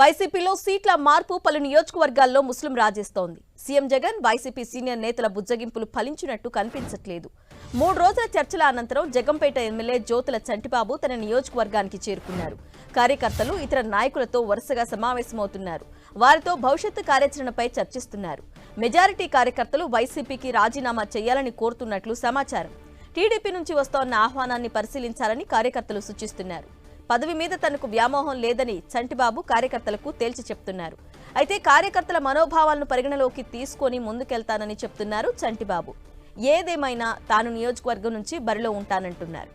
వైసీపీలో సీట్ల మార్పు పలు నియోజకవర్గాల్లో ముస్లిం రాజేస్తోంది. సీఎం జగన్ వైసీపీ సీనియర్ నేతల బుజ్జగింపులు ఫలించినట్టు కనిపించట్లేదు. మూడు రోజుల చర్చల అనంతరం జగంపేట ఎమ్మెల్యే జ్యోతుల చంటిబాబు తన నియోజకవర్గానికి చేరుకున్నారు. కార్యకర్తలు ఇతర నాయకులతో వరుసగా సమావేశమవుతున్నారు. వారితో భవిష్యత్తు కార్యాచరణపై చర్చిస్తున్నారు. మెజారిటీ కార్యకర్తలు వైసీపీకి రాజీనామా చేయాలని కోరుతున్నట్లు సమాచారం. టీడీపీ నుంచి వస్తోన్న ఆహ్వానాన్ని పరిశీలించాలని కార్యకర్తలు సూచిస్తున్నారు. పదవి మీద తనకు వ్యామోహం లేదని చంటిబాబు కార్యకర్తలకు తేల్చి చెప్తున్నారు. అయితే కార్యకర్తల మనోభావాలను పరిగణలోకి తీసుకొని ముందుకెళ్తానని చెప్తున్నారు చంటిబాబు. ఏదేమైనా తాను నియోజకవర్గం నుంచి బరిలో ఉంటానంటున్నారు.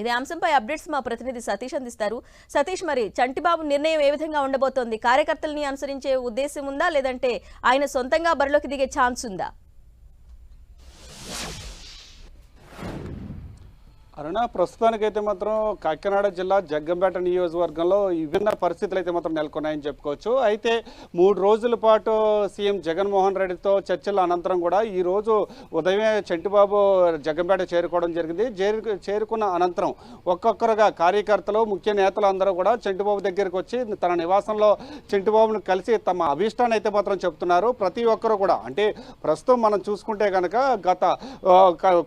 ఇదే అంశంపై అప్డేట్స్ మా ప్రతినిధి సతీష్ అందిస్తారు. సతీష్ మరి చంటిబాబు నిర్ణయం ఏ విధంగా ఉండబోతోంది? కార్యకర్తల్ని అనుసరించే ఉద్దేశం ఉందా? లేదంటే ఆయన సొంతంగా బరిలోకి దిగే ఛాన్స్ ఉందా? అరుణ ప్రస్తుతానికైతే మాత్రం కాకినాడ జిల్లా జగ్గంపేట నియోజకవర్గంలో విభిన్న పరిస్థితులు అయితే మాత్రం నెలకొన్నాయని చెప్పుకోవచ్చు. అయితే మూడు రోజుల పాటు సీఎం జగన్మోహన్ రెడ్డితో చర్చల అనంతరం కూడా ఈ రోజు ఉదయమే చెంటిబాబు జగ్గంపేట చేరుకోవడం జరిగింది. చేరుకున్న అనంతరం ఒక్కొక్కరుగా కార్యకర్తలు ముఖ్య నేతలు అందరూ కూడా చెంటిబాబు దగ్గరికి వచ్చి తన నివాసంలో చెంటిబాబును కలిసి తమ అభిష్టాన్ని అయితే మాత్రం చెప్తున్నారు ప్రతి ఒక్కరు కూడా అంటే ప్రస్తుతం మనం చూసుకుంటే కనుక గత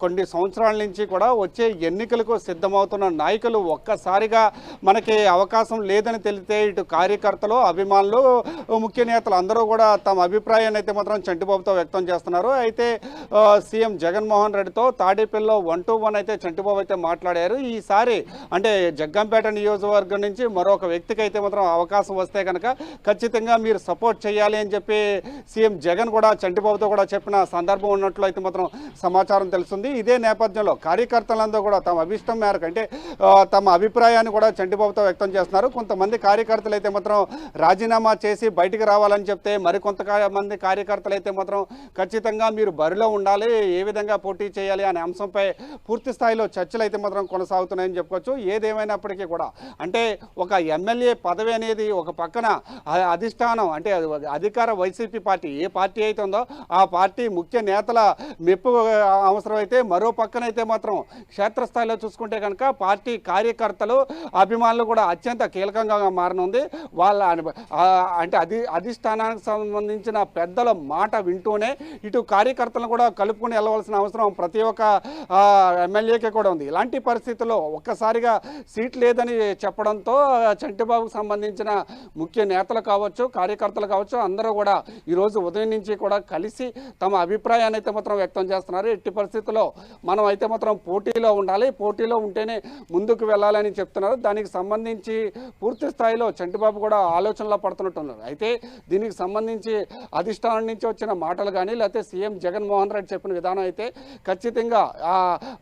కొన్ని సంవత్సరాల నుంచి కూడా వచ్చే ఎన్ని ఎన్నికలకు సిద్ధమవుతున్న నాయకులు ఒక్కసారిగా మనకి అవకాశం లేదని తెలితే ఇటు కార్యకర్తలు అభిమానులు ముఖ్య నేతలు అందరూ కూడా తమ అభిప్రాయాన్ని అయితే మాత్రం చంటిబాబుతో వ్యక్తం చేస్తున్నారు. అయితే సీఎం జగన్మోహన్ రెడ్డితో తాడేపల్లిలో వన్ టు వన్ అయితే చంటిబాబు అయితే మాట్లాడారు. ఈసారి అంటే జగ్గంపేట నియోజకవర్గం నుంచి మరొక వ్యక్తికి అయితే మాత్రం అవకాశం వస్తే కనుక ఖచ్చితంగా మీరు సపోర్ట్ చేయాలి అని చెప్పి సీఎం జగన్ కూడా చంటిబాబుతో కూడా చెప్పిన సందర్భం ఉన్నట్లు అయితే మాత్రం సమాచారం తెలుస్తుంది. ఇదే నేపథ్యంలో కార్యకర్తలందరూ కూడా తమ అభిష్టం మేరకు అంటే తమ అభిప్రాయాన్ని కూడా చంటిబాబుతో వ్యక్తం చేస్తున్నారు. కొంతమంది కార్యకర్తలు అయితే మాత్రం రాజీనామా చేసి బయటికి రావాలని చెప్తే మరికొంత మంది కార్యకర్తలు అయితే మాత్రం ఖచ్చితంగా మీరు బరిలో ఉండాలి ఏ విధంగా పోటీ చేయాలి అనే అంశంపై పూర్తి స్థాయిలో చర్చలు అయితే మాత్రం కొనసాగుతున్నాయని చెప్పుకోవచ్చు. ఏదేమైనప్పటికీ కూడా అంటే ఒక ఎమ్మెల్యే పదవి అనేది ఒక పక్కన అధిష్టానం అంటే అది అధికార వైసీపీ పార్టీ ఏ పార్టీ అయితే ఉందో ఆ పార్టీ ముఖ్య నేతల మెప్పు అవసరమైతే మరో పక్కన అయితే మాత్రం స్థాయిలో చూసుకుంటే కనుక పార్టీ కార్యకర్తలు అభిమానులు కూడా అత్యంత కీలకంగా మారనుంది. వాళ్ళ అంటే అధి అధిష్టానానికి సంబంధించిన పెద్దల మాట వింటూనే ఇటు కార్యకర్తలను కూడా కలుపుకుని వెళ్ళవలసిన అవసరం ప్రతి ఒక్క ఎమ్మెల్యేకి కూడా ఉంది. ఇలాంటి పరిస్థితుల్లో ఒక్కసారిగా సీట్ లేదని చెప్పడంతో చంటిబాబుకు సంబంధించిన ముఖ్య నేతలు కావచ్చు కార్యకర్తలు కావచ్చు అందరూ కూడా ఈరోజు ఉదయం నుంచి కూడా కలిసి తమ అభిప్రాయాన్ని అయితే మాత్రం వ్యక్తం చేస్తున్నారు. ఎట్టి పరిస్థితుల్లో మనం అయితే మాత్రం పోటీలో ఉండాలి. పోటీలో ఉంటేనే ముందుకు వెళ్ళాలని చెప్తున్నారు. దానికి సంబంధించి పూర్తి స్థాయిలో చంటిబాబు కూడా ఆలోచనలో పడుతున్నట్టున్నారు. అయితే దీనికి సంబంధించి అధిష్టానం నుంచి వచ్చిన మాటలు కానీ లేకపోతే సీఎం జగన్మోహన్ రెడ్డి చెప్పిన విధానం అయితే ఖచ్చితంగా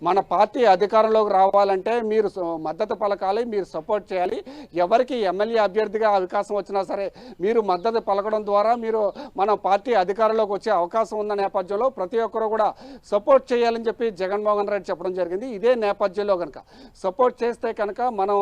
మన పార్టీ అధికారంలోకి రావాలంటే మీరు మద్దతు పలకాలి మీరు సపోర్ట్ చేయాలి. ఎవరికి ఎమ్మెల్యే అభ్యర్థిగా అవకాశం వచ్చినా సరే మీరు మద్దతు పలకడం ద్వారా మీరు మన పార్టీ అధికారంలోకి వచ్చే అవకాశం ఉన్న నేపథ్యంలో ప్రతి ఒక్కరూ కూడా సపోర్ట్ చేయాలని చెప్పి జగన్మోహన్ రెడ్డి చెప్పడం జరిగింది. ఇదే నేపథ్యంలో కనుక సపోర్ట్ చేస్తే కనుక మనం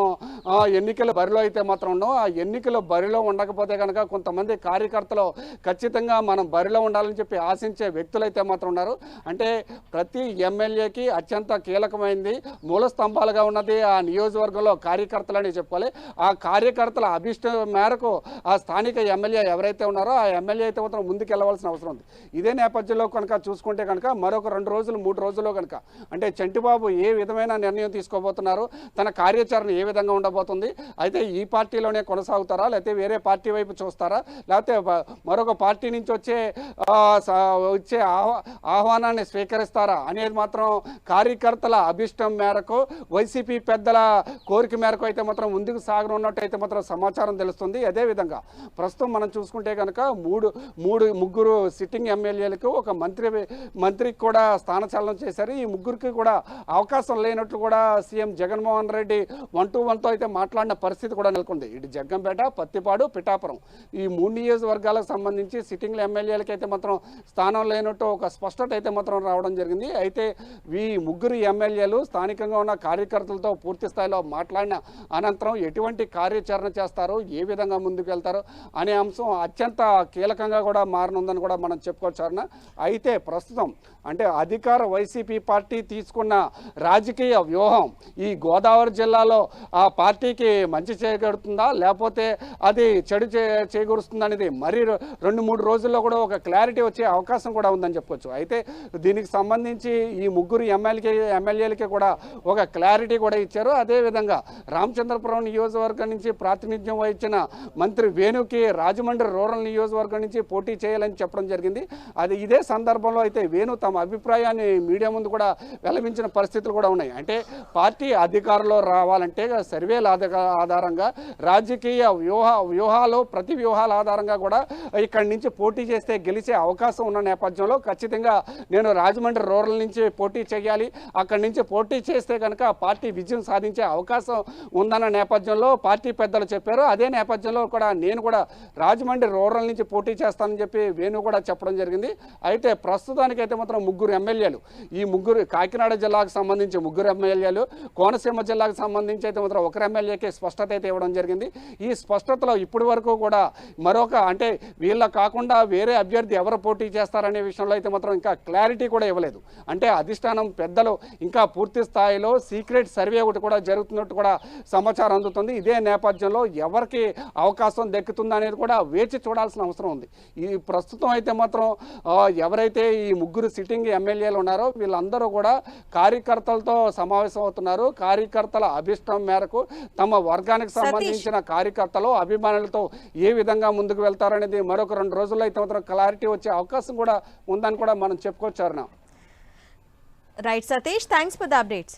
ఎన్నికల బరిలో అయితే మాత్రం ఉన్నాం. ఆ ఎన్నికల బరిలో ఉండకపోతే కనుక కొంతమంది కార్యకర్తలు ఖచ్చితంగా మనం బరిలో ఉండాలని చెప్పి ఆశించే వ్యక్తులు అయితే మాత్రం ఉన్నారు. అంటే ప్రతి ఎమ్మెల్యేకి అత్యంత కీలకమైంది మూల స్తంభాలుగా ఉన్నది ఆ నియోజకవర్గంలో కార్యకర్తలని చెప్పుకోవాలి. ఆ కార్యకర్తల అభిష్టం మేరకు ఆ స్థానిక ఎమ్మెల్యే ఎవరైతే ఉన్నారో ఆ ఎమ్మెల్యే అయితే మాత్రం ముందుకు వెళ్ళవలసిన అవసరం ఉంది. ఇదే నేపథ్యంలో కనుక చూసుకుంటే కనుక మరొక రెండు రోజులు మూడు రోజుల్లో కనుక అంటే చంటిబాబు ఏ విధమైన నిర్ణయం తీసుకోబోతున్నారు. తన కార్యాచరణ ఏ విధంగా ఉండబోతుంది? అయితే ఈ పార్టీలోనే కొనసాగుతారా? లేకపోతే వేరే పార్టీ వైపు చూస్తారా? లేకపోతే మరొక పార్టీ నుంచి వచ్చే వచ్చే ఆహ్వా- ఆహ్వానాన్ని స్వీకరిస్తారా? అనేది మాత్రం కార్యకర్తల అభిష్టం మేరకు వైసీపీ పెద్దల కోరిక మేరకు అయితే మాత్రం ముందుకు సాగనున్నట్టు అయితే మాత్రం సమాచారం తెలుస్తుంది. అదేవిధంగా ప్రస్తుతం మనం చూసుకుంటే కనుక మూడు మూడు ముగ్గురు సిట్టింగ్ ఎమ్మెల్యేలకు ఒక మంత్రి మంత్రికి కూడా స్థానచలనం చేశారు. ఈ ముగ్గురికి కూడా అవకాశం లేదు లేనట్లు కూడా CM Jaganmohan Reddy one to వన్తో అయితే మాట్లాడిన పరిస్థితి కూడా నెలకొంది. ఇటు జగ్గంపేట పత్తిపాడు పిఠాపురం. ఈ మూడు నియోజకవర్గాలకు సంబంధించి సిట్టింగ్ల ఎమ్మెల్యేలకి అయితే మాత్రం స్థానం లేనట్టు ఒక స్పష్టత అయితే మాత్రం రావడం జరిగింది. అయితే ఈ ముగ్గురు ఎమ్మెల్యేలు స్థానికంగా ఉన్న కార్యకర్తలతో పూర్తి స్థాయిలో మాట్లాడిన అనంతరం ఎటువంటి కార్యాచరణ చేస్తారు ఏ విధంగా ముందుకు వెళ్తారో అనే అంశం అత్యంత కీలకంగా కూడా మారనుందని కూడా మనం చెప్పుకోవచ్చు అయితే ప్రస్తుతం అంటే అధికార వైసీపీ పార్టీ తీసుకున్న రాజకీయ వ్యూహం ఈ గోదావరి జిల్లాలో ఆ పార్టీకి మంచి చేయగలుగుతుందా లేకపోతే అది చెడు చే చేకూరుస్తుందా అనేది మరీ రెండు మూడు రోజుల్లో కూడా ఒక క్లారిటీ వచ్చే అవకాశం కూడా ఉందని చెప్పొచ్చు. అయితే దీనికి సంబంధించి ఈ ముగ్గురు ఎమ్మెల్యే ఎమ్మెల్యేలకి కూడా ఒక క్లారిటీ కూడా ఇచ్చారు. అదేవిధంగా రామచంద్రపురం నియోజకవర్గం నుంచి ప్రాతినిధ్యం వహించిన మంత్రి వేణుకి రాజమండ్రి రూరల్ నియోజకవర్గం నుంచి పోటీ చేయాలని చెప్పడం జరిగింది. అది ఇదే సందర్భంలో అయితే వేణు తమ అభిప్రాయాన్ని మీడియా ముందు కూడా వెల్లవించిన పరిస్థితులు కూడా ఉన్నాయి. అంటే పార్టీ అధికారంలో రావాలంటే సర్వేల ఆధారంగా రాజకీయ వ్యూహ వ్యూహాలు ప్రతి వ్యూహాల ఆధారంగా కూడా ఇక్కడి నుంచి పోటీ చేస్తే గెలిచే అవకాశం ఉన్న నేపథ్యంలో ఖచ్చితంగా నేను రాజమండ్రి రూరల్ నుంచి పోటీ చేయాలి. అక్కడి నుంచి పోటీ చేస్తే కనుక పార్టీ విజయం సాధించే అవకాశం ఉందన్న నేపథ్యంలో పార్టీ పెద్దలు చెప్పారు. అదే నేపథ్యంలో కూడా నేను కూడా రాజమండ్రి రూరల్ నుంచి పోటీ చేస్తానని చెప్పి వేణు కూడా చెప్పడం జరిగింది. అయితే ప్రస్తుతానికైతే మాత్రం ముగ్గురు ఎమ్మెల్యేలు. ఈ ముగ్గురు కాకినాడ జిల్లాకు సంబంధించి ముగ్గురు ఎమ్మెల్యేలు కోనసీమ జిల్లాకు సంబంధించి అయితే మాత్రం ఒకరు ఎమ్మెల్యేకి స్పష్టత అయితే ఇవ్వడం జరిగింది. ఈ స్పష్టతలో ఇప్పటి వరకు కూడా మరొక అంటే వీళ్ళ కాకుండా వేరే అభ్యర్థి ఎవరు పోటీ చేస్తారనే విషయంలో అయితే మాత్రం ఇంకా క్లారిటీ కూడా ఇవ్వలేదు. అంటే అధిష్టానం పెద్దలు ఇంకా పూర్తి స్థాయిలో సీక్రెట్ సర్వే ఒకటి కూడా జరుగుతున్నట్టు కూడా సమాచారం అందుతుంది. ఇదే నేపథ్యంలో ఎవరికి అవకాశం దక్కుతుందా అనేది కూడా వేచి చూడాల్సిన అవసరం ఉంది. ఈ ప్రస్తుతం అయితే మాత్రం ఎవరైతే ఈ ముగ్గురు సిట్టింగ్ ఎమ్మెల్యేలు ఉన్నారో వీళ్ళందరూ కూడా కార్యకర్తలతో సమావేశం అవుతున్నారు కార్యకర్తల అభిష్టం మేరకు తమ వర్గానికి సంబంధించిన కార్యకర్తలు అభిమానులతో ఏ విధంగా ముందుకు వెళ్తారనేది మరొక రెండు రోజుల్లో అయితే మాత్రం క్లారిటీ వచ్చే అవకాశం కూడా ఉందని కూడా మనం చెప్పుకోవచ్చు Aruna. Right Satish thanks for the updates